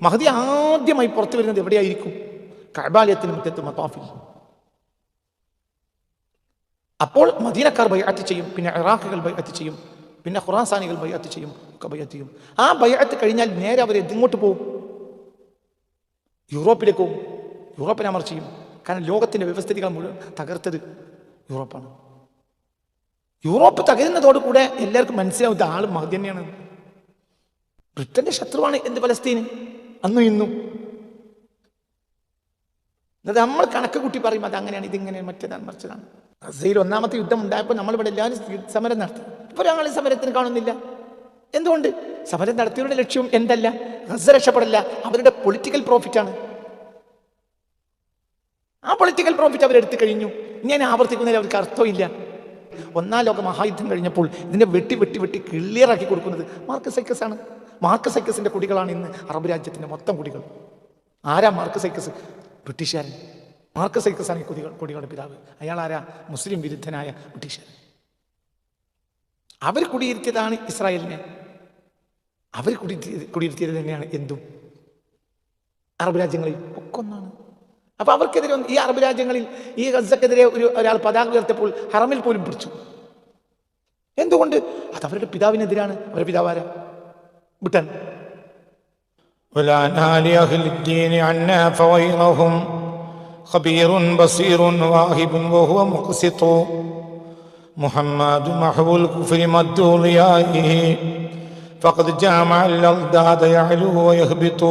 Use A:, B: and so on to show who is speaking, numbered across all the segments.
A: മഹദി ആദ്യമായി പുറത്തു വരുന്നത് എവിടെയായിരിക്കും? കഴബാലയത്തിന് മുറ്റത്ത് മത്താഫിൽ അപ്പോൾ മദീനക്കാർ ബൈഅത്ത് ചെയ്യും പിന്നെ ഇറാഖുകൾ ബൈഅത്ത് ചെയ്യും പിന്നെ ഖുറാസാനികൾ ബൈഅത്ത് ചെയ്യും ഒക്കെ ബൈഅത്ത് ചെയ്യും. ആ ബൈഅത്ത് കഴിഞ്ഞാൽ നേരെ അവർ എങ്ങോട്ട് പോകും? യൂറോപ്പിലേക്ക് പോകും. യൂറോപ്പിനെ അമർ ചെയ്യും. കാരണം ലോകത്തിന്റെ വ്യവസ്ഥിതികൾ മുഴുവൻ തകർത്തത് യൂറോപ്പാണ്. യൂറോപ്പ് തകരുന്നതോടുകൂടെ എല്ലാവർക്കും മനസ്സിലാവും ഇത് ആൾ മഹദി ബ്രിട്ടന്റെ ശത്രുവാണ് എന്ത് പലസ്തീന് അന്നും ഇന്നും. എന്നിട്ട് നമ്മൾ കണക്ക് കൂട്ടി പറയും അത് അങ്ങനെയാണ് ഇതിങ്ങനെ മറ്റേതാണ് മറിച്ചതാണ്. ഗസയിൽ ഒന്നാമത്തെ യുദ്ധം ഉണ്ടായപ്പോൾ നമ്മളിവിടെ എല്ലാവരും സമരം നടത്തി. ഇപ്പോൾ ഞങ്ങൾ സമരത്തിന് കാണുന്നില്ല. എന്തുകൊണ്ട്? സമരം നടത്തിയവരുടെ ലക്ഷ്യം എന്തല്ല? ഗസ രക്ഷപ്പെടല്ല. അവരുടെ പൊളിറ്റിക്കൽ പ്രോഫിറ്റാണ് ആ പൊളിറ്റിക്കൽ പ്രോഫിറ്റ് അവരെടുത്തു കഴിഞ്ഞു. ഞാൻ ആവർത്തിക്കുന്നതിൽ അവർക്ക് അർത്ഥമില്ല. ഒന്നാം ലോക മഹായുദ്ധം കഴിഞ്ഞപ്പോൾ ഇതിനെ വെട്ടി വെട്ടി വെട്ടി ക്ലിയറാക്കി കൊടുക്കുന്നത് മാർക്ക് സൈക്കസ് ആണ്. മാർക്ക് സൈക്കസിന്റെ കുടികളാണ് ഇന്ന് അറബ് രാജ്യത്തിന്റെ മൊത്തം കുടികൾ. ആരാ മാർക്ക് സൈക്കസ് ബ്രിട്ടീഷുകാരൻ മാർക്ക് സൈക്കസ് ആണ് ഈ കുടികൾ കുടികളുടെ പിതാവ്. അയാൾ ആരാ മുസ്ലിം വിരുദ്ധനായ ബ്രിട്ടീഷുകാരൻ അവർ കുടിയിരുത്തിയതാണ് ഇസ്രായേലിനെ. അവർ കുടി കുടിയിരുത്തിയത് തന്നെയാണ് എന്തും. അറബ് രാജ്യങ്ങളിൽ ഒക്കെ ഒന്നാണ് അപ്പൊ അവർക്കെതിരെ ഈ അറബ് രാജ്യങ്ങളിൽ ഈ ഗസക്കെതിരെ ഒരു ഒരാൾ പതാക ഉയർത്തിയപ്പോൾ ഹറമിൽ പോലും പിടിച്ചു. എന്തുകൊണ്ട്? അത് അവരുടെ പിതാവിനെതിരാണ്. അവരുടെ പിതാവാര ബ്രിട്ടൻ
B: ولعن آل أهل الدين عنا فغيرهم خبير بصير واهب وهو مقسط محمد محو الكفر مد ضيائه فقد جامع الأضداد يعلو ويهبط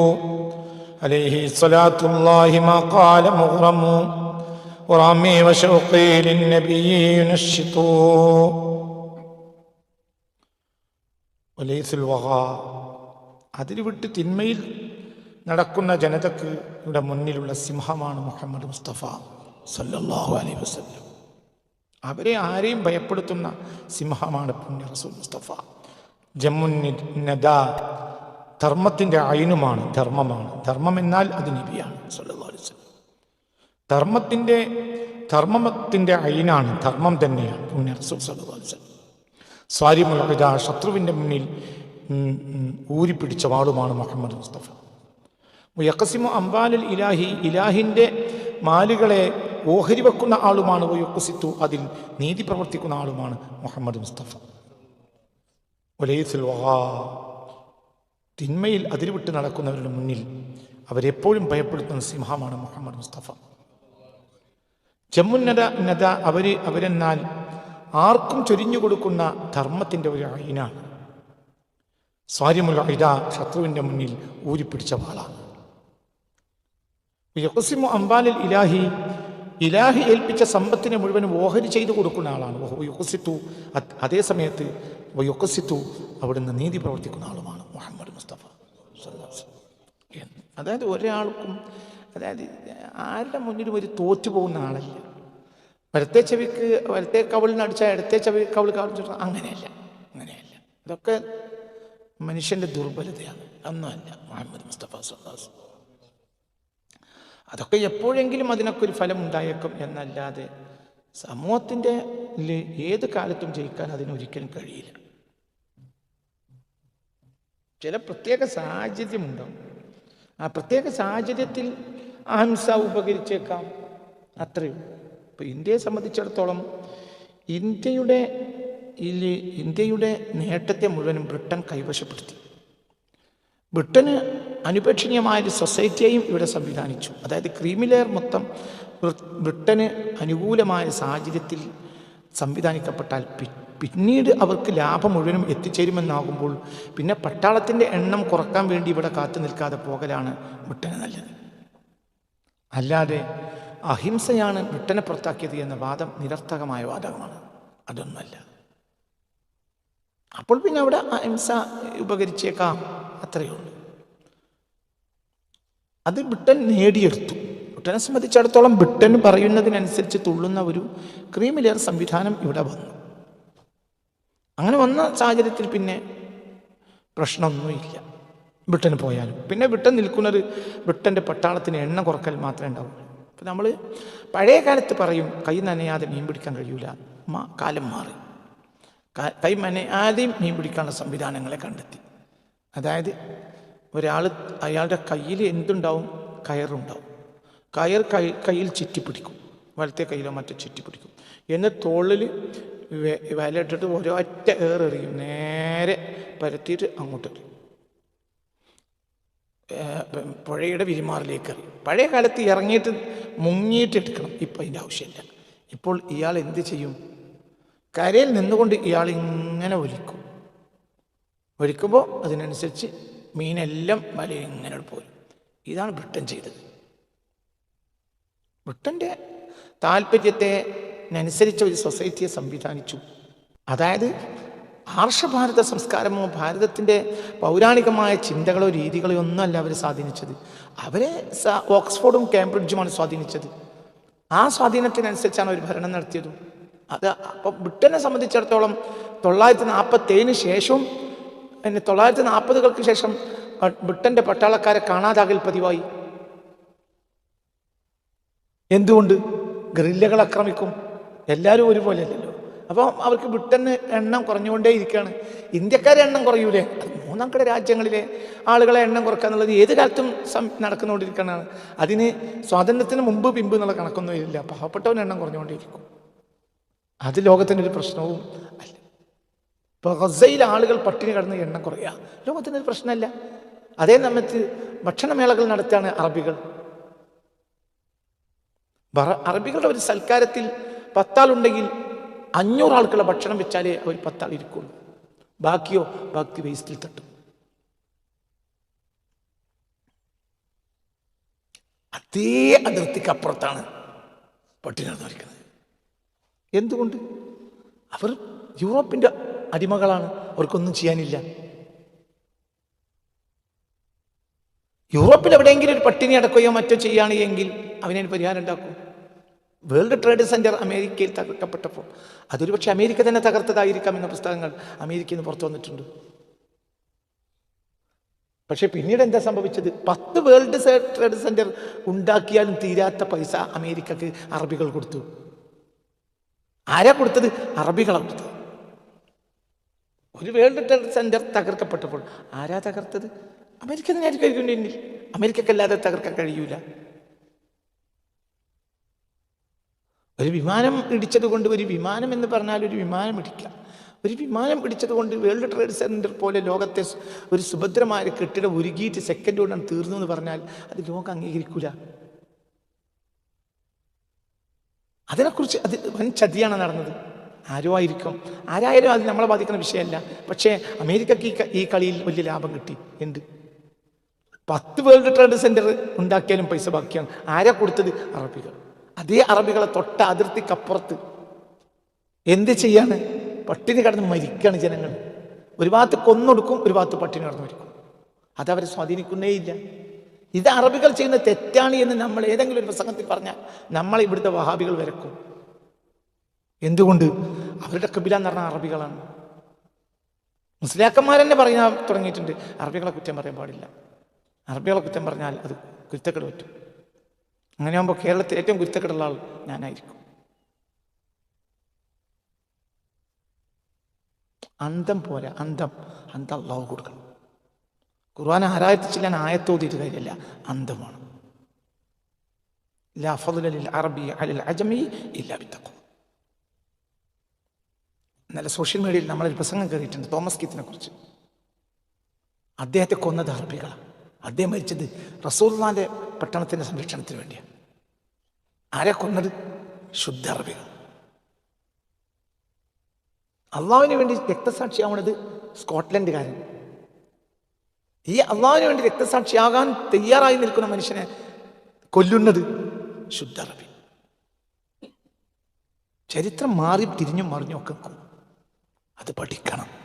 B: عليه صلاة الله ما قال مغرم ورامي وشوقي للنبي ينشط ഒലേസുൽ വഹ അതിൽ വിട്ട് തിന്മയിൽ നടക്കുന്ന ജനതക്ക് ഇവിടെ മുന്നിലുള്ള സിംഹമാണ് മുഹമ്മദ് മുസ്തഫ സല്ലാഹു അലൈ വസ്ലം അവരെ ആരെയും ഭയപ്പെടുത്തുന്ന സിംഹമാണ് പുണ്യ റസൂൽ മുസ്തഫ. ജമ്മു ധർമ്മത്തിന്റെ അയിനുമാണ് ധർമ്മമാണ്. ധർമ്മം എന്നാൽ അത് നബിയാണ് സല്ലാ ധർമ്മത്തിന്റെ ധർമ്മത്തിന്റെ അയിനാണ് ധർമ്മം തന്നെയാണ് പുണ്യ റസൂൽ സല്ലു അലൈവല്ലം സ്വാരിമുള്ള ശത്രുവിന്റെ മുന്നിൽ ഊരിപ്പിടിച്ച വാളുമാണ് മുഹമ്മദ് മുസ്തഫ. യക്കസിമു അംബാലിൽ ഇലാഹി ഇലാഹിന്റെ മാലുകളെ ഓഹരി വെക്കുന്ന ആളുമാണ് യുക്കുസിത്തു അതിൽ നീതി പ്രവർത്തിക്കുന്ന ആളുമാണ് മുഹമ്മദ് മുസ്തഫ. ഒലൈസുൽ വഹാ തിന്മയിൽ അതിരുവിട്ട് നടക്കുന്നവരുടെ മുന്നിൽ അവരെപ്പോഴും ഭയപ്പെടുത്തുന്ന സിംഹമാണ് മുഹമ്മദ് മുസ്തഫ. ജമ്മുന്നത നദ അവർ അവരെന്നാൽ ആർക്കും ചൊരിഞ്ഞു കൊടുക്കുന്ന ധർമ്മത്തിന്റെ ഒരു അയിനാണ്. സ്വാര്യമുള്ള ഇത ശത്രുവിന്റെ മുന്നിൽ ഊരിപ്പിടിച്ച വാളാണ്. അംബാലിൽ ഇലാഹി ഇലാഹി ഏൽപ്പിച്ച സമ്പത്തിനെ മുഴുവൻ ഓഹരി ചെയ്തു കൊടുക്കുന്ന ആളാണ്. യുഹസിത്തു അതേ സമയത്ത് യുക്കസിത്തു അവിടുന്ന് നീതി പ്രവർത്തിക്കുന്ന ആളുമാണ് മുഹമ്മദ് മുസ്തഫ. അതായത് ഒരാൾക്കും അതായത് ആരുടെ മുന്നിലും ഒരു തോറ്റു പോകുന്ന ആളല്ല. വലത്തെ ചെവിക്ക് വലത്തെ കവിളിന് അടിച്ചാൽ ഇടത്തെ ചെവി കവിൾ കാണിച്ചു അങ്ങനെയല്ല അങ്ങനെയല്ല. ഇതൊക്കെ മനുഷ്യന്റെ ദുർബലതയാണ്. അന്നല്ല മുഹമ്മദ് മുസ്തഫ സുഹാസ് അതൊക്കെ എപ്പോഴെങ്കിലും അതിനൊക്കെ ഒരു ഫലം ഉണ്ടായേക്കും എന്നല്ലാതെ സമൂഹത്തിന്റെ ഏത് കാലത്തും ജയിക്കാൻ അതിനൊരിക്കലും കഴിയില്ല. ചില പ്രത്യേക സാഹചര്യമുണ്ടാവും. ആ പ്രത്യേക സാഹചര്യത്തിൽ അഹിംസ ഉപകരിച്ചേക്കാം. അത്രയും ഇപ്പൊ ഇന്ത്യയെ സംബന്ധിച്ചിടത്തോളം ഇന്ത്യയുടെ ഇന്ത്യയുടെ നേട്ടത്തെ മുഴുവനും ബ്രിട്ടൻ കൈവശപ്പെടുത്തി. ബ്രിട്ടന് അനുപേക്ഷണീയമായ ഒരു സൊസൈറ്റിയെയും ഇവിടെ സംവിധാനിച്ചു. അതായത് ക്രീമിലെയർ മൊത്തം ബ്രി- ബ്രിട്ടന് അനുകൂലമായ സാഹചര്യത്തിൽ സംവിധാനിക്കപ്പെട്ടാൽ പിന്നീട് അവർക്ക് ലാഭം മുഴുവനും എത്തിച്ചേരുമെന്നാകുമ്പോൾ പിന്നെ പട്ടാളത്തിന്റെ എണ്ണം കുറയ്ക്കാൻ വേണ്ടി ഇവിടെ കാത്തു നിൽക്കാതെ പോകലാണ് ബ്രിട്ടന് നല്ലത്. അല്ലാതെ അഹിംസയാണ് ബ്രിട്ടനെ പുറത്താക്കിയത് എന്ന വാദം നിരർത്ഥകമായ വാദമാണ്. അതൊന്നുമല്ല. അപ്പോൾ പിന്നെ അവിടെ അഹിംസ ഉപകരിച്ചേക്കാം. അത്രയേ ഉള്ളൂ. അത് ബ്രിട്ടൻ നേടിയെടുത്തു. ബ്രിട്ടനെ സംബന്ധിച്ചിടത്തോളം ബ്രിട്ടൻ പറയുന്നതിനനുസരിച്ച് തുള്ളുന്ന ഒരു ക്രീമിലെയർ സംവിധാനം ഇവിടെ വന്നു. അങ്ങനെ വന്ന സാഹചര്യത്തിൽ പിന്നെ പ്രശ്നമൊന്നുമില്ല. ബ്രിട്ടന് പോയാലും. പിന്നെ ബ്രിട്ടൻ നിൽക്കുന്നത് ബ്രിട്ടന്റെ പട്ടാളത്തിന് എണ്ണ കുറക്കൽ മാത്രമേ ഉണ്ടാവുള്ളൂ. ഇപ്പം നമ്മൾ പഴയ കാലത്ത് പറയും കൈ നനയാതെ മീൻ പിടിക്കാൻ കഴിയൂല. കാലം മാറി. ക- നനയാതെയും മീൻ പിടിക്കാനുള്ള സംവിധാനങ്ങളെ കണ്ടെത്തി. അതായത് ഒരാൾ അയാളുടെ കയ്യിൽ എന്തുണ്ടാവും? കയറുണ്ടാവും കയർ കൈ കയ്യിൽ ചുറ്റിപ്പിടിക്കും വലത്തെ കയ്യിലോ മറ്റോ ചുറ്റിപ്പിടിക്കും എന്നിട്ട് തോളിൽ വലയിട്ടിട്ട് ഒരൊറ്റ ഏറെറിയും നേരെ പരത്തിയിട്ട് അങ്ങോട്ട് എറിയും. പുഴയുടെ വിരിമാറിലേക്ക് പഴയ കാലത്ത് ഇറങ്ങിയിട്ട് മുങ്ങിയിട്ട് എടുക്കണം ഇപ്പം അതിന്റെ ആവശ്യമില്ല. ഇപ്പോൾ ഇയാൾ എന്ത് ചെയ്യും? കരയിൽ നിന്നുകൊണ്ട് ഇയാൾ ഇങ്ങനെ ഒലിക്കും. ഒലിക്കുമ്പോൾ അതിനനുസരിച്ച് മീനെല്ലാം വല ഇങ്ങനെ പോരും. ഇതാണ് ബ്രിട്ടൻ ചെയ്തത്. ബ്രിട്ടന്റെ താല്പര്യത്തെ അനുസരിച്ച ഒരു സൊസൈറ്റിയെ സംവിധാനിച്ചു. അതായത് ആർഷഭാരത സംസ്കാരമോ ഭാരതത്തിന്റെ പൗരാണികമായ ചിന്തകളോ രീതികളോ ഒന്നും അല്ല അവർ സ്വാധീനിച്ചത്. അവരെ ഓക്സ്ഫോർഡും കേംബ്രിഡ്ജുമാണ് സ്വാധീനിച്ചത്. ആ സ്വാധീനത്തിനനുസരിച്ചാണ് അവർ ഭരണം നടത്തിയതും. അത് അപ്പം ബ്രിട്ടനെ സംബന്ധിച്ചിടത്തോളം തൊള്ളായിരത്തി നാൽപ്പത്തേഴിന് ശേഷവും പിന്നെ തൊള്ളായിരത്തി നാൽപ്പതുകൾക്ക് ശേഷം ബ്രിട്ടന്റെ പട്ടാളക്കാരെ കാണാതാകൽ പതിവായി. എന്തുകൊണ്ട്? ഗ്രില്ലകൾ ആക്രമിക്കും. എല്ലാവരും ഒരുപോലെ അല്ലല്ലോ അപ്പോൾ അവർക്ക് ബ്രിട്ടന് എണ്ണം കുറഞ്ഞുകൊണ്ടേ ഇരിക്കുകയാണ്. ഇന്ത്യക്കാരെ എണ്ണം കുറയൂലേ? അത് മൂന്നാം കട രാജ്യങ്ങളിലെ ആളുകളെ എണ്ണം കുറക്കുക എന്നുള്ളത് ഏത് കാലത്തും നടക്കുന്നുകൊണ്ടിരിക്കുന്നതാണ് അതിന് സ്വാതന്ത്ര്യത്തിന് മുമ്പ് പിമ്പ് എന്നുള്ള കണക്കൊന്നും ഇല്ല. പാവപ്പെട്ടവൻ എണ്ണം കുറഞ്ഞുകൊണ്ടിരിക്കും. അത് ലോകത്തിനൊരു പ്രശ്നവും അല്ല. ഇപ്പോൾ ഗസയിൽ ആളുകൾ പട്ടിണി കിടന്ന് എണ്ണം കുറയുക ലോകത്തിനൊരു പ്രശ്നമല്ല. അതേ സമയത്ത് ഭക്ഷണമേളകൾ നടത്തുകയാണ് അറബികൾ. അറബികളുടെ ഒരു സൽക്കാരത്തിൽ പത്താളുണ്ടെങ്കിൽ അഞ്ഞൂറ് ആൾക്കുള്ള ഭക്ഷണം വെച്ചാലേ അവർ പത്താൾ ഇരിക്കുള്ളൂ. ബാക്കിയോ ബാക്കി വേസ്റ്റിൽ തട്ടും. അതേ അതിർത്തിക്ക് അപ്പുറത്താണ് പട്ടിണി നടന്നിരിക്കുന്നത് എന്തുകൊണ്ട്? അവർ യൂറോപ്പിന്റെ അടിമകളാണ്. അവർക്കൊന്നും ചെയ്യാനില്ല. യൂറോപ്പിൽ എവിടെയെങ്കിലും ഒരു പട്ടിണി അടക്കുകയോ മറ്റോ ചെയ്യുകയാണെങ്കിൽ അവനതിന് പരിഹാരം ഉണ്ടാക്കും. വേൾഡ് ട്രേഡ് സെന്റർ അമേരിക്കയിൽ തകർക്കപ്പെട്ടപ്പോൾ അതൊരു പക്ഷേ അമേരിക്ക തന്നെ തകർത്തതായിരിക്കാം എന്ന പുസ്തകങ്ങൾ അമേരിക്കയിൽ നിന്ന് പുറത്തു വന്നിട്ടുണ്ട്. പക്ഷേ പിന്നീട് എന്താ സംഭവിച്ചത്? പത്ത് വേൾഡ് ട്രേഡ് സെന്റർ ഉണ്ടാക്കിയാലും തീരാത്ത പൈസ അമേരിക്കക്ക് അറബികൾ കൊടുത്തു. ആരാ കൊടുത്തത്? അറബികളാണ് കൊടുത്തത്. ഒരു വേൾഡ് ട്രേഡ് സെന്റർ തകർക്കപ്പെട്ടപ്പോൾ ആരാ തകർത്തത്? അമേരിക്ക തന്നെ ആയിരിക്കും അമേരിക്കക്കല്ലാതെ തകർക്കാൻ കഴിയൂല. ഒരു വിമാനം ഇടിച്ചത് കൊണ്ട് ഒരു വിമാനം എന്ന് പറഞ്ഞാൽ ഒരു വിമാനം ഇടിക്കാം ഒരു വിമാനം ഇടിച്ചത് കൊണ്ട് വേൾഡ് ട്രേഡ് സെന്റർ പോലെ ലോകത്തെ ഒരു സുഭദ്രമായ കെട്ടിടം ഉരുകിയിട്ട് സെക്കൻഡ് കൊണ്ടാണ് തീർന്നു എന്ന് പറഞ്ഞാൽ അത് ലോകം അംഗീകരിക്കൂല. അതിനെക്കുറിച്ച് അത് വൻ ചതിയാണ് നടന്നത്. ആരോ ആയിരിക്കും. ആരായാലും അത് നമ്മളെ ബാധിക്കുന്ന വിഷയമല്ല. പക്ഷേ അമേരിക്കക്ക് ഈ കളിയിൽ വലിയ ലാഭം കിട്ടി. എന്ത്? പത്ത് വേൾഡ് ട്രേഡ് സെന്റർ ഉണ്ടാക്കിയാലും പൈസ ബാക്കിയാണ്. ആരാ കൊടുത്തത്? അറബികൾ. അതേ അറബികളെ തൊട്ട അതിർത്തിക്കപ്പുറത്ത്. എന്ത് ചെയ്യാണ്? പട്ടിണി കടന്ന് മരിക്കുകയാണ് ജനങ്ങൾ. ഒരു ഭാഗത്ത് കൊന്നൊടുക്കും ഒരു ഭാഗത്ത് പട്ടിണി കടന്ന് മരിക്കും. അതവരെ സ്വാധീനിക്കുന്നേയില്ല ഇത് അറബികൾ ചെയ്യുന്ന തെറ്റാണ് എന്ന് നമ്മൾ ഏതെങ്കിലും ഒരു പ്രസംഗത്തിൽ പറഞ്ഞാൽ നമ്മൾ ഇവിടുത്തെ വഹാബികൾ വരക്കും എന്തുകൊണ്ട്? അവരുടെ കബില എന്ന് പറഞ്ഞാൽ അറബികളാണ്. മുസ്ലിയാക്കന്മാരെന്നെ പറയാൻ തുടങ്ങിയിട്ടുണ്ട്. അറബികളെ കുറ്റം പറയാൻ പാടില്ല. അറബികളെ കുറ്റം പറഞ്ഞാൽ അത് കുരുത്തക്കെട് പറ്റും. അങ്ങനെയാകുമ്പോൾ കേരളത്തിൽ ഏറ്റവും ഗുരുത്തക്കെടുള്ള ആൾ ഞാനായിരിക്കും. അന്തം പോരാ അന്തം. അന്തം അള്ളാഹു കൊടുക്കണം. ഖുർആൻ ആരാധിച്ചില്ല ഞാൻ ആയത്തോതിയിട്ട് കാര്യമില്ല. അന്തമാണ്. അറബി അലിൽ അജമി ഇല്ല വിത്തക്കും നല്ല സോഷ്യൽ മീഡിയയിൽ നമ്മളൊരു പ്രസംഗം കയറിയിട്ടുണ്ട് തോമസ് കീത്തിനെ കുറിച്ച്. അദ്ദേഹത്തെ കൊന്നത് അറബികളാണ് അദ്ദേഹം മരിച്ചത് റസൂൽ പട്ടണത്തിന്റെ സംരക്ഷണത്തിന് വേണ്ടിയാണ് ആരെ കൊന്നത്? ശുദ്ധ അറബികൾ. അള്ളാവിന് വേണ്ടി രക്തസാക്ഷിയാവണത് സ്കോട്ട്ലൻഡുകാരൻ. ഈ അള്ളാവിന് വേണ്ടി രക്തസാക്ഷിയാകാൻ തയ്യാറായി നിൽക്കുന്ന മനുഷ്യനെ കൊല്ലുന്നത് ശുദ്ധ അറബി. ചരിത്രം മാറി തിരിഞ്ഞും മറിഞ്ഞും ഒക്കെ അത് പഠിക്കണം.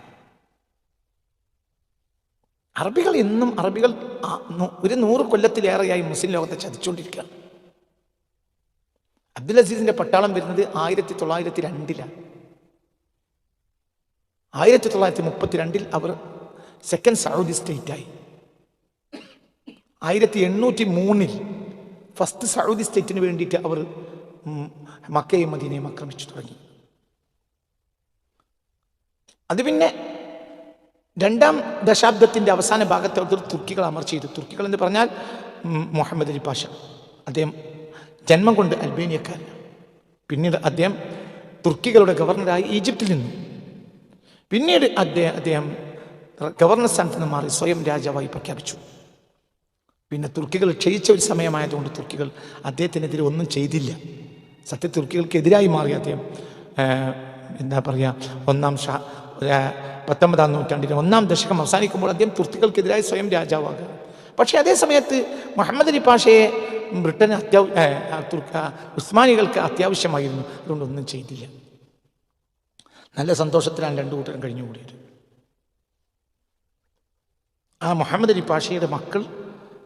B: അറബികൾ എന്നും അറബികൾ ഒരു നൂറ് കൊല്ലത്തിലേറെയായി മുസ്ലിം ലോകത്തെ ചതിച്ചുകൊണ്ടിരിക്കുകയാണ്. അബ്ദുൽ അസീസിന്റെ പട്ടാളം വരുന്നത് ആയിരത്തി തൊള്ളായിരത്തി രണ്ടിലാണ് ആയിരത്തി തൊള്ളായിരത്തി മുപ്പത്തിരണ്ടിൽ അവർ സെക്കൻഡ് സൗദി സ്റ്റേറ്റായി ആയിരത്തി എണ്ണൂറ്റി മൂന്നിൽ ഫസ്റ്റ് സൗദി സ്റ്റേറ്റിന് വേണ്ടിയിട്ട് അവർ മക്കയും മദീനയും ആക്രമിച്ചു തുടങ്ങി. അത് പിന്നെ
A: രണ്ടാം ദശാബ്ദത്തിന്റെ അവസാന ഭാഗത്ത് അവർ തുർക്കികൾ അമർ ചെയ്തു. തുർക്കികൾ എന്ന് പറഞ്ഞാൽ മുഹമ്മദ് അലി പാഷ. അദ്ദേഹം ജന്മം കൊണ്ട് അൽബേനിയക്കാരൻ പിന്നീട് അദ്ദേഹം തുർക്കികളുടെ ഗവർണറായി ഈജിപ്തിൽ നിന്നു. പിന്നീട് അദ്ദേഹം അദ്ദേഹം ഗവർണർ സ്ഥാനത്ത് നിന്ന് മാറി സ്വയം രാജാവായി പ്രഖ്യാപിച്ചു. പിന്നെ തുർക്കികൾ ക്ഷയിച്ച ഒരു സമയമായതുകൊണ്ട് തുർക്കികൾ അദ്ദേഹത്തിനെതിരെ ഒന്നും ചെയ്തില്ല. സത്യ തുർക്കികൾക്കെതിരായി മാറി അദ്ദേഹം എന്താ പറയുക ഒന്നാം ഷാ പത്തൊമ്പതാം നൂറ്റാണ്ടിന്റെ ഒന്നാം ദശകം അവസാനിക്കുമ്പോൾ അദ്ദേഹം തുർക്കികൾക്കെതിരായി സ്വയം രാജാവാകുക പക്ഷേ അതേ സമയത്ത് മുഹമ്മദ് അലി പാഷയെ ബ്രിട്ടന് അത്യാവ ഉസ്മാനികൾക്ക് അത്യാവശ്യമായിരുന്നു. അതുകൊണ്ടൊന്നും ചെയ്തില്ല. നല്ല സന്തോഷത്തിലാണ് രണ്ടു കൂട്ടരും കഴിഞ്ഞുകൂടിയത്. ആ മുഹമ്മദ് അലി പാഷയുടെ മക്കൾ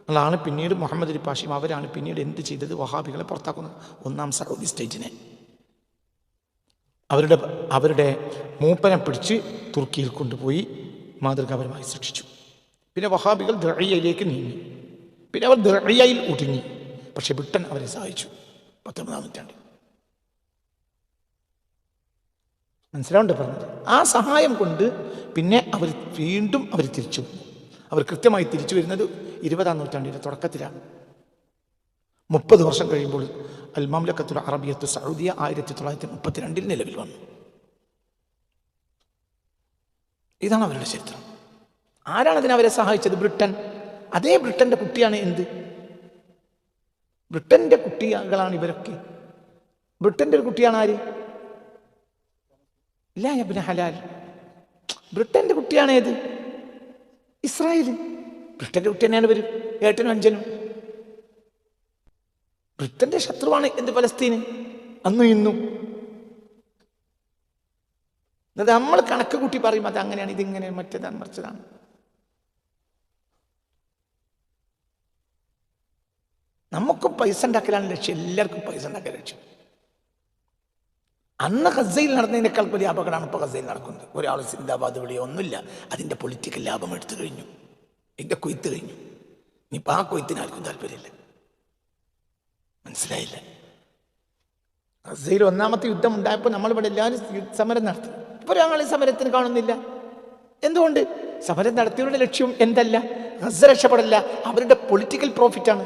A: ാണ് പിന്നീട് മുഹമ്മദ് അലി പാഷയും അവരാണ് പിന്നീട് എന്ത് ചെയ്തത് വഹാബികളെ പുറത്താക്കുന്നത്. ഒന്നാം സൗദി സ്റ്റേറ്റിനെ. അവരുടെ അവരുടെ മൂപ്പനെ പിടിച്ച് തുർക്കിയിൽ കൊണ്ടുപോയി മാതൃകാപരമായി ശിക്ഷിച്ചു പിന്നെ വഹാബികൾ ദ്രയ്യയിലേക്ക് നീങ്ങി. പിന്നെ അവർ ദ്രയ്യയിൽ ഒതുങ്ങി. പക്ഷെ ബ്രിട്ടൻ അവരെ സഹായിച്ചു. പത്തൊമ്പതാം നൂറ്റാണ്ടിൽ. മനസ്സിലാവുണ്ട് പറഞ്ഞത്? ആ സഹായം കൊണ്ട് പിന്നെ അവർ വീണ്ടും അവർ തിരിച്ചു അവർ കൃത്യമായി തിരിച്ചു വരുന്നത് ഇരുപതാം നൂറ്റാണ്ടിന്റെ തുടക്കത്തിലാണ്. മുപ്പത് വർഷം കഴിയുമ്പോൾ അൽ മംലക്കത്തുൽ അറബിയത്ത് സൗദിയ ആയിരത്തി തൊള്ളായിരത്തി മുപ്പത്തിരണ്ടിൽ നിലവിൽ വന്നു. ഇതാണ് അവരുടെ ചരിത്രം. ആരാണ് അതിനെ അവരെ സഹായിച്ചത്? ബ്രിട്ടൻ. അതേ ബ്രിട്ടന്റെ കുട്ടിയാണ് എന്ത്? ബ്രിട്ടന്റെ കുട്ടികളാണ് ഇവരൊക്കെ. ബ്രിട്ടന്റെ ഒരു കുട്ടിയാണ് ആര്? ഇല്ല യബ്ന ഹലാൽ. ബ്രിട്ടന്റെ കുട്ടിയാണ് ഏത്? ഇസ്രായേൽ. ബ്രിട്ടന്റെ കുട്ടി തന്നെയാണ് ഇവർ ഏട്ടനും അഞ്ചനും. ബ്രിട്ടന്റെ ശത്രുവാണ് എന്ത് ഫലസ്തീന്? അന്നും ഇന്നും. എന്നിട്ട് നമ്മൾ കണക്ക് കൂട്ടി പറയും അത് അങ്ങനെയാണ് ഇതിങ്ങനെ മറ്റേതാണ് മറിച്ചതാണ്. നമുക്കും പൈസ ഉണ്ടാക്കലാണ് ലക്ഷ്യം എല്ലാവർക്കും പൈസ ഉണ്ടാക്കാൻ ലക്ഷ്യം. അന്ന് ഗസയിൽ നടന്നതിനേക്കാൾ വലിയ അപകടമാണ് ഇപ്പോൾ ഗസയിൽ നടക്കുന്നത്. ഒരാൾ സിന്ദാബാദ് വിളിയോ ഒന്നുമില്ല. അതിന്റെ പൊളിറ്റിക്കൽ ലാഭം എടുത്തു കഴിഞ്ഞു. എന്റെ കൊയ്ത്ത് കഴിഞ്ഞു. ഇനിയിപ്പോൾ ആ കൊയ്ത്തിന് ആർക്കും താല്പര്യമില്ല. മനസ്സിലായില്ല. ഗസയിൽ ഒന്നാമത്തെ യുദ്ധം ഉണ്ടായപ്പോൾ നമ്മളിവിടെ എല്ലാവരും സമരം നടത്തി. ഇപ്പോൾ ഈ സമരത്തിന് കാണുന്നില്ല. എന്തുകൊണ്ട്? സമരം നടത്തിയവരുടെ ലക്ഷ്യം എന്തല്ല? ഗസ രക്ഷപ്പെടല്ല. അവരുടെ പൊളിറ്റിക്കൽ പ്രോഫിറ്റാണ്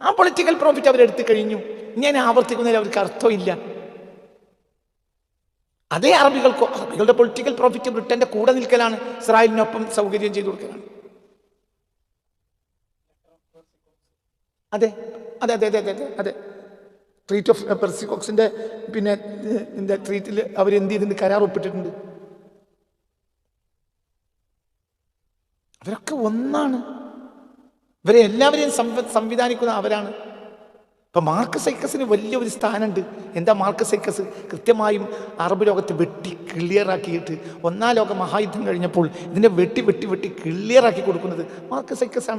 A: ആ പൊളിറ്റിക്കൽ പ്രോഫിറ്റ് അവരെടുത്തു കഴിഞ്ഞു. ഞാൻ ആവർത്തിക്കുന്നതിൽ അവർക്ക് അർത്ഥമില്ല. അതേ അറബികൾക്കോ അറബികളുടെ പൊളിറ്റിക്കൽ പ്രോഫിറ്റ് ബ്രിട്ടന്റെ കൂടെ നിൽക്കലാണ്. ഇസ്രായേലിനൊപ്പം സൗകര്യം ചെയ്തു കൊടുക്കലാണ്. അതെ അതെ അതെ അതെ അതെ അതെ. ട്രീറ്റ് ഓഫ് പെർസിക്കോക്സിന്റെ പിന്നെ എന്താ ട്രീറ്റിൽ എന്ത് ചെയ്തിട്ടുണ്ട്? കരാർ ഒപ്പിട്ടിട്ടുണ്ട്. അവരൊക്കെ ഒന്നാണ്. ഇവരെ എല്ലാവരെയും സംവ- സംവിധാനിക്കുന്ന അവരാണ്. ഇപ്പൊ മാർക്ക് സൈക്കസിന് വലിയൊരു സ്ഥാനമുണ്ട്. എന്താ മാർക്ക് സൈക്കസ് കൃത്യമായും അറബ് ലോകത്തെ വെട്ടി ക്ലിയറാക്കിയിട്ട് ഒന്നാം ലോക മഹായുദ്ധം കഴിഞ്ഞപ്പോൾ ഇതിനെ വെട്ടി വെട്ടി വെട്ടി ക്ലിയറാക്കി കൊടുക്കുന്നത് മാർക്ക് സൈക്കസ്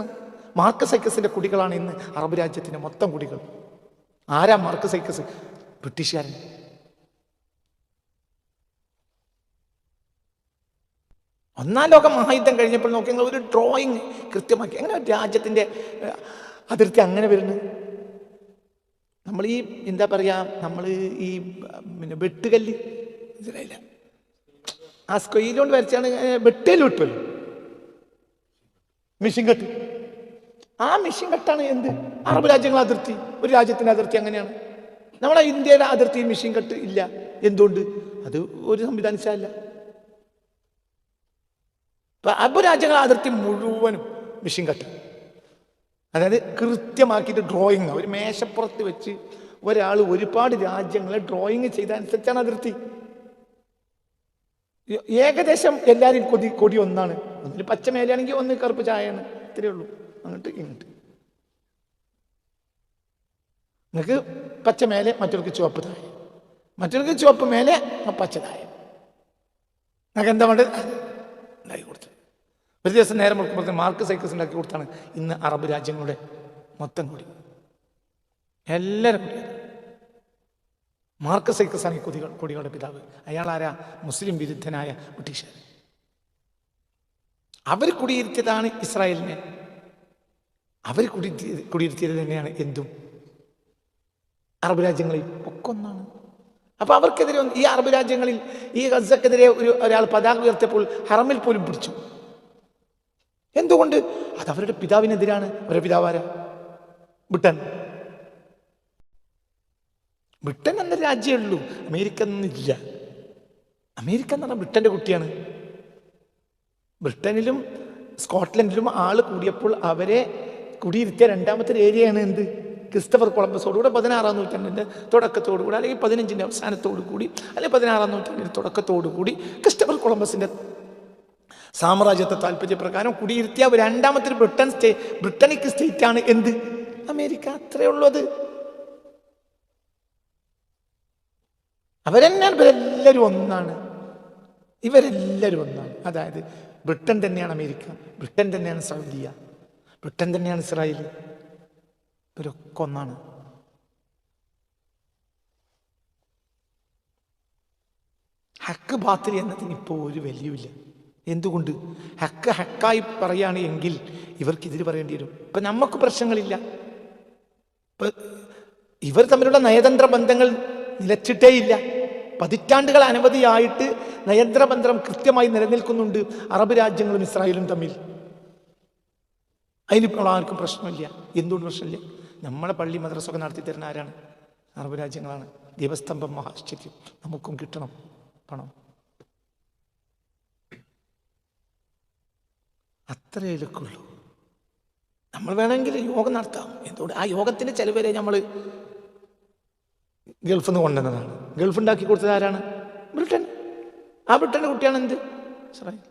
A: ആണ് മാർക്ക് സൈക്കസിന്റെ കുടികളാണ് ഇന്ന് അറബ് രാജ്യത്തിന്റെ മൊത്തം കുടികൾ. ആരാ മാർക്ക് സൈക്കസ് ബ്രിട്ടീഷുകാരൻ. ഒന്നാം ലോക മഹായുദ്ധം കഴിഞ്ഞപ്പോൾ നോക്കി ഒരു ഡ്രോയിങ് കൃത്യമാക്കി. അങ്ങനെ ഒരു രാജ്യത്തിന്റെ അതിർത്തി അങ്ങനെ വരുന്നു? നമ്മൾ ഈ എന്താ പറയുക നമ്മൾ ഈ പിന്നെ വെട്ടുകല്ല്. മനസ്സിലായില്ല. ആ സ്കൊയിലുകൊണ്ട് കൊണ്ട് വരച്ചാണ് വെട്ടേലും വിട്ടുമല്ലോ മിഷിൻ ആ മെഷീൻ കട്ടാണ് എന്ത്? അറബ് രാജ്യങ്ങളെ അതിർത്തി ഒരു രാജ്യത്തിന്റെ അതിർത്തി അങ്ങനെയാണ്. നമ്മളെ ഇന്ത്യയുടെ അതിർത്തി മെഷീൻ കട്ട് ഇല്ല. എന്തുകൊണ്ട്? അത് ഒരു സംവിധാനിച്ചല്ല ഇപ്പൊ അറബ് രാജ്യങ്ങളെ അതിർത്തി മുഴുവനും മെഷീൻ കട്ട്. അതായത് കൃത്യമാക്കിയിട്ട് ഡ്രോയിങ് ഒരു മേശപ്പുറത്ത് വെച്ച് ഒരാൾ ഒരുപാട് രാജ്യങ്ങളെ ഡ്രോയിങ് ചെയ്തനുസരിച്ചാണ് അതിർത്തി. ഏകദേശം എല്ലാവരും കൊതി കൊടി ഒന്നാണ്. ഒന്നിൽ പച്ചമേലയാണെങ്കിൽ ഒന്ന് കറുപ്പ് ചായയാണ്. ഇത്രയേ ഉള്ളൂ. അങ്ങോട്ട് ഇങ്ങോട്ട്. നിങ്ങൾക്ക് പച്ച മേലെ മറ്റവർക്ക് ചുവപ്പ് താഴെ. മറ്റവർക്ക് ചുവപ്പ് മേലെ പച്ച താഴെ. നിങ്ങൾക്ക് എന്താ വേണ്ടത്? ഉണ്ടാക്കി കൊടുത്തത് ഒരു ദിവസം നേരം കൊടുക്കുമ്പോൾ മാർക്ക് സൈക്കിൾസ് ഉണ്ടാക്കി കൊടുത്താണ് ഇന്ന് അറബ് രാജ്യങ്ങളുടെ മൊത്തം കൂടി. എല്ലാവരും കൂടി. മാർക്ക് സൈക്കിൾസ് ആണ് ഈ കൊതികൾ കൊടികളുടെ പിതാവ്. അയാൾ ആരാ? മുസ്ലിം വിരുദ്ധനായ ബ്രിട്ടീഷുകാർ അവർ കുടിയിരുത്തിയതാണ് ഇസ്രായേലിനെ. അവർ കുടിയിരുത്തി കുടിയിരുത്തിയത് തന്നെയാണ് എന്തും. അറബ് രാജ്യങ്ങളിൽ ഒക്കെ ഒന്നാണ്. അപ്പൊ അവർക്കെതിരെ ഈ അറബ് രാജ്യങ്ങളിൽ ഈ ഗസക്കെതിരെ ഒരു ഒരാൾ പതാക ഉയർത്തിയപ്പോൾ ഹറമിൽ പോലും പിടിച്ചു. എന്തുകൊണ്ട്? അത് അവരുടെ പിതാവിനെതിരാണ്. അവരുടെ പിതാവാര ബ്രിട്ടൻ. ബ്രിട്ടൻ എന്ന രാജ്യമേ ഉള്ളൂ. അമേരിക്ക എന്നില്ല അമേരിക്ക എന്ന് പറഞ്ഞാൽ ബ്രിട്ടന്റെ കുട്ടിയാണ്. ബ്രിട്ടനിലും സ്കോട്ട്ലൻഡിലും ആൾ കൂടിയപ്പോൾ അവരെ കുടിയിരുത്തിയ രണ്ടാമത്തെ ഏരിയയാണ് എന്ത്? ക്രിസ്റ്റഫർ കൊളംബസോടുകൂടെ പതിനാറാം നൂറ്റാണ്ടിന്റെ തുടക്കത്തോടു കൂടി അല്ലെങ്കിൽ പതിനഞ്ചിന്റെ അവസാനത്തോടു കൂടി അല്ലെങ്കിൽ പതിനാറാം നൂറ്റാണ്ടിന്റെ തുടക്കത്തോടു കൂടി ക്രിസ്റ്റഫർ കൊളംബസിന്റെ സാമ്രാജ്യത്തെ താല്പര്യപ്രകാരം കുടിയിരുത്തിയ രണ്ടാമത്തെ ബ്രിട്ടൻ സ്റ്റേ ബ്രിട്ടനിക് സ്റ്റേറ്റ് ആണ് എന്ത്? അമേരിക്ക. അത്രേ ഉള്ളത് അത്. അവരെന്നാണ് ഇവരെല്ലാവരും ഒന്നാണ്. ഇവരെല്ലാവരും ഒന്നാണ്. അതായത് ബ്രിട്ടൻ തന്നെയാണ് അമേരിക്ക ബ്രിട്ടൻ തന്നെയാണ് സൗദിയ. ബ്രിട്ടൻ തന്നെയാണ് ഇസ്രായേൽ ഇവരൊക്കെ ഒന്നാണ്. ഹക്ക് ബാത്തിൽ എന്നതിന് ഇപ്പോൾ ഒരു വിലയുമില്ല. എന്തുകൊണ്ട്? ഹക്ക് ഹക്കായി പറയുകയാണ് എങ്കിൽ ഇവർക്കിതിര് പറയേണ്ടി വരും. ഇപ്പൊ നമുക്ക് പ്രശ്നങ്ങളില്ല. ഇപ്പൊ ഇവർ തമ്മിലുള്ള നയതന്ത്ര ബന്ധങ്ങൾ നിലച്ചിട്ടേയില്ല പതിറ്റാണ്ടുകൾ അനവധിയായിട്ട് നയതന്ത്ര ബന്ധം കൃത്യമായി നിലനിൽക്കുന്നുണ്ട്. അറബ് രാജ്യങ്ങളും ഇസ്രായേലും തമ്മിൽ. അതിനിപ്പോൾ ആർക്കും പ്രശ്നമില്ല. എന്തുകൊണ്ട് പ്രശ്നമില്ല? നമ്മളെ പള്ളി മദ്രസൊക്കെ നടത്തി തരുന്ന ആരാണ്? അറബ് രാജ്യങ്ങളാണ്. ദീപസ്തംഭം മഹാശ്ചര്യം. നമുക്കും കിട്ടണം. പണം. അത്രേ എടുക്കുള്ളൂ. നമ്മൾ വേണമെങ്കിൽ യോഗം നടത്താം. എന്തുകൊണ്ട്? ആ യോഗത്തിന്റെ ചിലവരെ വരെ നമ്മൾ ഗൾഫിൽ നിന്ന് കൊണ്ടുവന്നതാണ്. ഗൾഫ് ഉണ്ടാക്കി കൊടുത്തത് ആരാണ്? ബ്രിട്ടൻ. ആ ബ്രിട്ടന്റെ കുട്ടിയാണ് എന്ത് ഇസ്രായേൽ.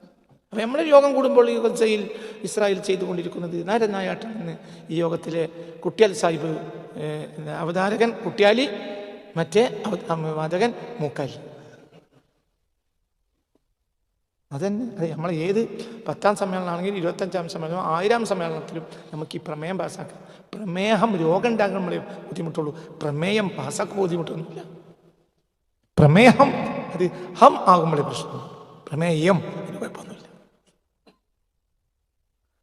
A: അപ്പം നമ്മൾ യോഗം കൂടുമ്പോൾ ഈ ഗസയിൽ ഇസ്രായേൽ ചെയ്തുകൊണ്ടിരിക്കുന്നത് നാരനായാട്ടാണ് ഈ യോഗത്തിലെ കുട്ടിയാൽ സാഹിബ് അവതാരകൻ കുട്ടിയാലി മറ്റേ വാചകൻ മൂക്കാലി. അതന്നെ അത് നമ്മൾ ഏത് പത്താം സമ്മേളനമാണെങ്കിലും ഇരുപത്തഞ്ചാം സമ്മേളനം ആയിരം സമ്മേളനത്തിലും നമുക്ക് ഈ പ്രമേയം പാസ്സാക്കാം പ്രമേഹം രോഗം ഉണ്ടാകാൻ നമ്മളെ ബുദ്ധിമുട്ടുള്ളൂ. പ്രമേയം പാസ്സാക്കാൻ ബുദ്ധിമുട്ടൊന്നുമില്ല. പ്രമേഹം അത് ഹം ആകുമ്പോഴേ പ്രശ്നം പ്രമേയം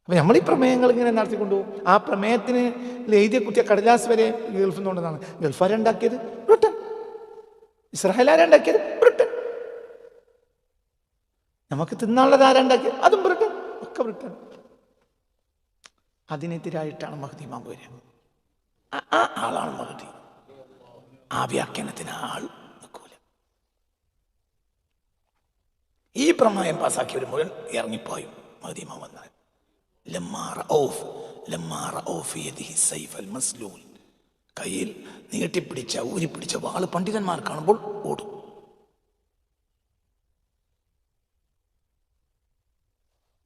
A: അപ്പൊ നമ്മൾ ഈ പ്രമേയങ്ങൾ ഇങ്ങനെ നടത്തിക്കൊണ്ടുപോകും ആ പ്രമേയത്തിന് എഴുതിയ കുട്ടിയ കടലാസ് വരെ ഗൾഫിൽ നിന്നുകൊണ്ടാണ് ഗൾഫാരുണ്ടാക്കിയത് ബ്രിട്ടൻ. ഇസ്രായേലാരുണ്ടാക്കിയത് ബ്രിട്ടൻ. നമുക്ക് തിന്നാനുള്ളത് ആരുണ്ടാക്കിയത് അതും ബ്രിട്ടൻ. ഒക്കെ ബ്രിട്ടൻ. അതിനെതിരായിട്ടാണ് മഹദി മാമ്പ് വരിക. ആ- ആളാണ് മഹദി. ആ വ്യാഖ്യാനത്തിന് ആൾ നിൽക്കൂല ഈ പ്രമേയം പാസ്സാക്കിയവർ മുഴുവൻ ഇറങ്ങിപ്പോയും മഹദി മാമ്പ് വന്നാൽ ലമ്മാ റഔഫ് ലമ്മാ റഔഫ് യദിഹി സൈഫ് അൽ മസ്ലൂൽ കയ്യിൽ നീട്ടിപ്പിടിച്ച ഊരിപ്പിടിച്ച വാൾ പണ്ഡിതന്മാർ കാണുമ്പോൾ ഓടും.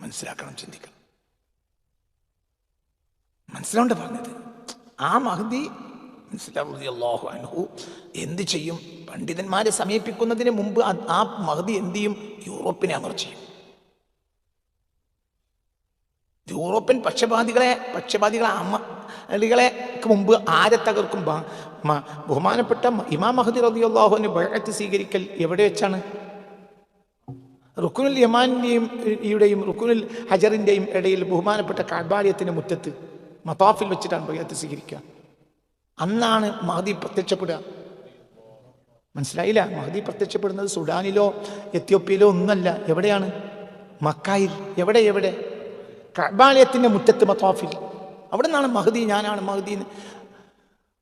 A: മനസ്സിലാക്കണം ചിന്തിക്കണം. മനസ്സിലാവേണ്ട പറഞ്ഞത്? ആ മഹദി അള്ളാഹു അൻഹു എന്ത് ചെയ്യും? പണ്ഡിതന്മാരെ സമീപിക്കുന്നതിന് മുമ്പ് ആ മഹദി എന്ത് ചെയ്യും? യൂറോപ്പിനെ അമർ ചെയ്യും യൂറോപ്യൻ പക്ഷപാതികളെ പക്ഷപാതികളെ അമ്മളികളെ മുമ്പ് ആരെ തകർക്കും ബഹുമാനപ്പെട്ട ഇമാം മഹദി റളിയല്ലാഹുവിന് ബഴത്ത് സ്വീകരിക്കൽ എവിടെ വെച്ചാണ്? റുക്കുനുൽ യമാനിന്റെയും ഇയുടെയും റുക്കുനുൽ ഹജറിന്റെയും ഇടയിൽ ബഹുമാനപ്പെട്ട കാബാലയത്തിന്റെ മുറ്റത്ത് മതാഫിൽ വെച്ചിട്ടാണ് ബയ്യത്ത് സ്വീകരിക്കുക. അന്നാണ് മഹദി പ്രത്യക്ഷപ്പെടുക. മനസ്സിലായില്ല? മഹദി പ്രത്യക്ഷപ്പെടുന്നത് സുഡാനിലോ എത്യോപ്യയിലോ ഒന്നല്ല. എവിടെയാണ്? മക്കായിൽ. എവിടെ? എവിടെ? കബാലയത്തിന്റെ മുറ്റത്ത് മത്താഫിൽ അവിടെ നിന്നാണ് മഹദി ഞാനാണ് മഹദി എന്ന്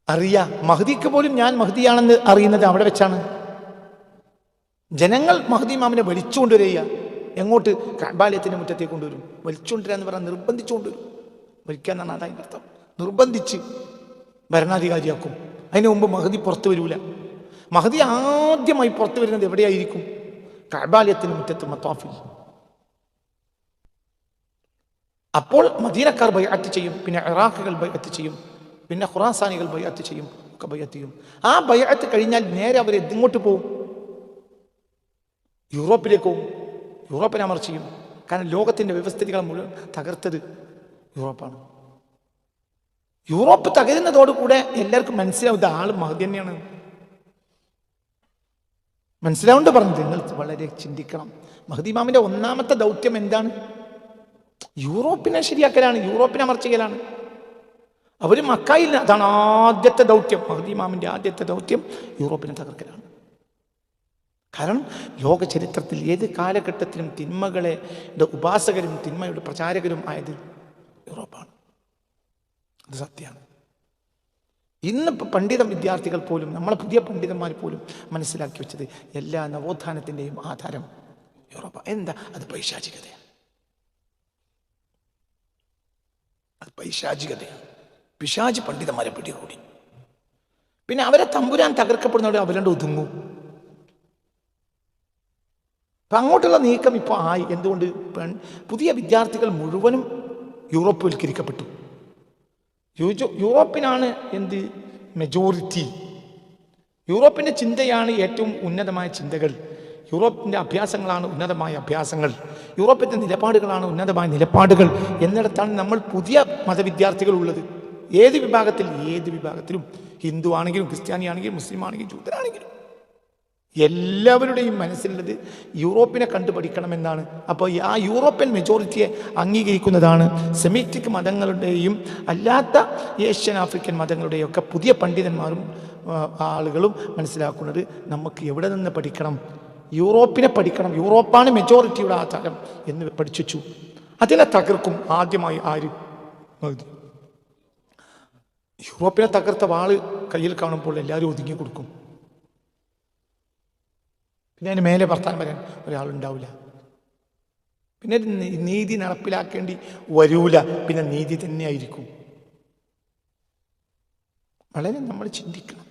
A: അറിയാ. മഹദിക്ക് പോലും ഞാൻ മഹദിയാണെന്ന് അറിയുന്നത് അവിടെ വെച്ചാണ്. ജനങ്ങൾ മഹദി മാമിനെ വലിച്ചുകൊണ്ടുവരിക. എങ്ങോട്ട്? കബാലയത്തിന്റെ മുറ്റത്തേക്ക് കൊണ്ടുവരും. വലിച്ചുകൊണ്ടുവരിക എന്ന് പറഞ്ഞാൽ നിർബന്ധിച്ചുകൊണ്ടുവരും വലിക്കുക എന്നാണ് അതതിന്റെ അർത്ഥം. നിർബന്ധിച്ച് ഭരണാധികാരിയാക്കും. അതിന് മുമ്പ് മഹദി പുറത്തു വരൂല. മഹദി ആദ്യമായി പുറത്തു വരുന്നത് എവിടെയായിരിക്കും? കബാലയത്തിന് മുറ്റത്ത് മത്താഫിൽ അപ്പോൾ മദീനക്കാർ ബൈഅത്ത് ചെയ്യും പിന്നെ ഇറാഖുകൾ ബൈഅത്ത് ചെയ്യും പിന്നെ ഖുറാസാനികൾ ബൈഅത്ത് ചെയ്യും ഒക്കെ ബൈഅത്ത് ചെയ്യും. ആ ബൈഅത്ത് കഴിഞ്ഞാൽ നേരെ അവർ എങ്ങോട്ട് പോകും യൂറോപ്പിലേക്ക് പോകും യൂറോപ്പിനെ അമർ ചെയ്യും. കാരണം ലോകത്തിന്റെ വ്യവസ്ഥിതികൾ മുഴുവൻ തകർത്തത് യൂറോപ്പാണ്. യൂറോപ്പ് തകരുന്നതോടുകൂടെ എല്ലാവർക്കും മനസ്സിലാവും ഇത് ആൾ മഹതി തന്നെയാണ്. മനസ്സിലാവുകൊണ്ട് പറഞ്ഞത്. നിങ്ങൾ വളരെ ചിന്തിക്കണം. മഹദിമാമിന്റെ ഒന്നാമത്തെ ദൗത്യം എന്താണ്? യൂറോപ്പിനെ ശരിയാക്കലാണ് യൂറോപ്പിനെ അമർച്ചകലാണ് അവർ മക്കായി അതാണ് ആദ്യത്തെ ദൗത്യം. മഹദിമാമിന്റെ ആദ്യത്തെ ദൗത്യം യൂറോപ്പിനെ തകർക്കലാണ്. കാരണം ലോക ചരിത്രത്തിൽ ഏത് കാലഘട്ടത്തിലും തിന്മകളെ ഉപാസകരും തിന്മയുടെ പ്രചാരകരും ആയത് യൂറോപ്പാണ്. അത് സത്യമാണ്. ഇന്നിപ്പോൾ പണ്ഡിത വിദ്യാർത്ഥികൾ പോലും നമ്മളെ പുതിയ പണ്ഡിതന്മാർ പോലും മനസ്സിലാക്കി വെച്ചത് എല്ലാ നവോത്ഥാനത്തിന്റെയും ആധാരം യൂറോപ്പ. എന്താ? അത് പൈശാചികതയാണ് അത് പൈശാചികതയാണ് പിശാജ് പണ്ഡിതന്മാരെ പിടികൂടി. പിന്നെ അവരെ തമ്പുരാൻ തകർക്കപ്പെടുന്നവരെ അവരണ്ട് ഒതുങ്ങും. അപ്പൊ അങ്ങോട്ടുള്ള നീക്കം ഇപ്പോൾ ആയി. എന്തുകൊണ്ട്? പെൺ പുതിയ വിദ്യാർത്ഥികൾ മുഴുവനും യൂറോപ്പുവൽക്കരിക്കപ്പെട്ടു യൂറോപ്പിനാണ് എന്ത്? മെജോറിറ്റി യൂറോപ്പിന്റെ ചിന്തയാണ് ഏറ്റവും ഉന്നതമായ ചിന്തകൾ. യൂറോപ്പിന്റെ അഭ്യാസങ്ങളാണ് ഉന്നതമായ അഭ്യാസങ്ങൾ. യൂറോപ്പിന്റെ നിലപാടുകളാണ് ഉന്നതമായ നിലപാടുകൾ. എന്നിടത്താണ് നമ്മൾ പുതിയ മതവിദ്യാർത്ഥികൾ ഉള്ളത്. ഏത് വിഭാഗത്തിൽ? ഏത് വിഭാഗത്തിലും. ഹിന്ദു ആണെങ്കിലും ക്രിസ്ത്യാനി ആണെങ്കിലും മുസ്ലിം ആണെങ്കിലും ജൂതനാണെങ്കിലും എല്ലാവരുടെയും മനസ്സിലുള്ളത് യൂറോപ്പിനെ കണ്ടു പഠിക്കണമെന്നാണ് അപ്പോൾ ആ യൂറോപ്യൻ മെജോറിറ്റിയെ അംഗീകരിക്കുന്നതാണ്. സെമിറ്റിക് മതങ്ങളുടെയും അല്ലാത്ത ഏഷ്യൻ ആഫ്രിക്കൻ മതങ്ങളുടെയും ഒക്കെ പുതിയ പണ്ഡിതന്മാരും ആളുകളും മനസ്സിലാക്കുന്നത് നമുക്ക് എവിടെ നിന്ന് പഠിക്കണം? യൂറോപ്പിനെ പഠിക്കണം. യൂറോപ്പാണ് മെജോറിറ്റിയുടെ ആധാരം എന്ന് പഠിച്ചു അതിനെ തകർക്കും ആദ്യമായി ആര്. യൂറോപ്പിനെ തകർത്ത വാൾ കയ്യിൽ കാണുമ്പോൾ എല്ലാവരും ഒതുങ്ങി കൊടുക്കും. പിന്നെ അതിന് മേലെ വർത്താനം പറയാൻ ഒരാളുണ്ടാവില്ല. പിന്നെ നീതി നടപ്പിലാക്കേണ്ടി വരൂല. പിന്നെ നീതി തന്നെയായിരിക്കും. വളരെ നമ്മൾ ചിന്തിക്കണം.